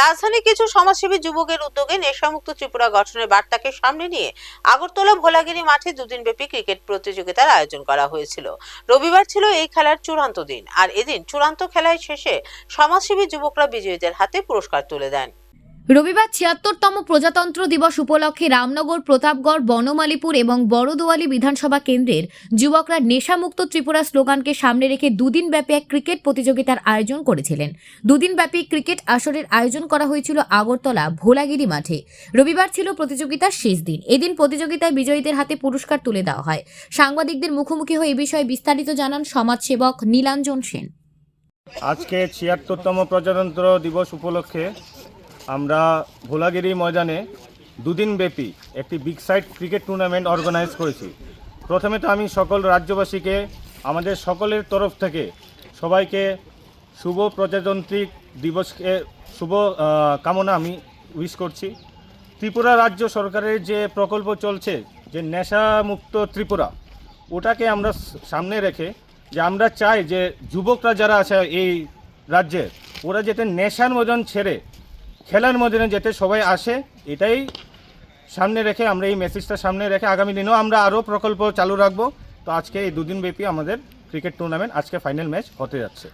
রাজধানী কিছু সমাজসেবী যুবকের উদ্যোগে নেশামুক্ত ত্রিপুরা গঠনের বার্তাকে সামনে নিয়ে আগরতলা ভোলাগিরি মাঠে দুদিন ব্যাপী ক্রিকেট প্রতিযোগিতার আয়োজন করা হয়েছিল। রবিবার ছিল এই খেলার চূড়ান্ত দিন, আর এদিন চূড়ান্ত খেলায় শেষে সমাজসেবী যুবকরা বিজয়ীদের হাতে পুরস্কার তুলে দেন। রবিবার ছিয়াত্তরতম প্রজাতন্ত্র দিবস উপলক্ষে রামনগর, প্রতাপগড়, বনমালীপুর এবং বড়দোয়ালি বিধানসভা কেন্দ্রের যুবকরা নেশামুক্ত ত্রিপুরা স্লোগানকে সামনে রেখে দুদিন ব্যাপী এক ক্রিকেট প্রতিযোগিতার আয়োজন করেছিলেন। দুদিন ব্যাপী ক্রিকেট আসরের আয়োজন করা হয়েছিল আগরতলা ভোলাগিরি মাঠে। রবিবার ছিল প্রতিযোগিতার শেষ দিন। এদিন প্রতিযোগিতায় বিজয়ীদের হাতে পুরস্কার তুলে দেওয়া হয়। সাংবাদিকদের মুখোমুখি হয়ে এ বিষয়ে বিস্তারিত জানান সমাজসেবক নীলাঞ্জন সেন। আজকে ছিয়াত্তরতম প্রজাতন্ত্র দিবস উপলক্ষে আমরা ভোলাগিরি ময়দানে দুদিন ব্যাপী একটি big side cricket tournament organise করেছি। প্রথমে তো আমি সকল রাজ্যবাসীকে, আমাদের সকলের তরফ থেকে সবাইকে শুভ প্রজাতান্ত্রিক দিবসকে শুভ কামনা আমি উইশ করছি। ত্রিপুরা রাজ্য সরকারের যে প্রকল্প চলছে, যে নেশামুক্ত ত্রিপুরা, ওটাকে আমরা সামনে রেখে যে আমরা চাই যে যুবকরা যারা আছে এই রাজ্যে, ওরা যাতে নেশার মতন ছেড়ে খেলার ময়দানে যেতে সবাই আসে, এটাই সামনে রেখে আমরা এই মেসেজটা সামনে রেখে আগামী দিনেও আমরা আরও প্রকল্প চালু রাখব। তো আজকে এই দুদিন ব্যাপী আমাদের ক্রিকেট টুর্নামেন্ট আজকে ফাইনাল ম্যাচ হতে যাচ্ছে।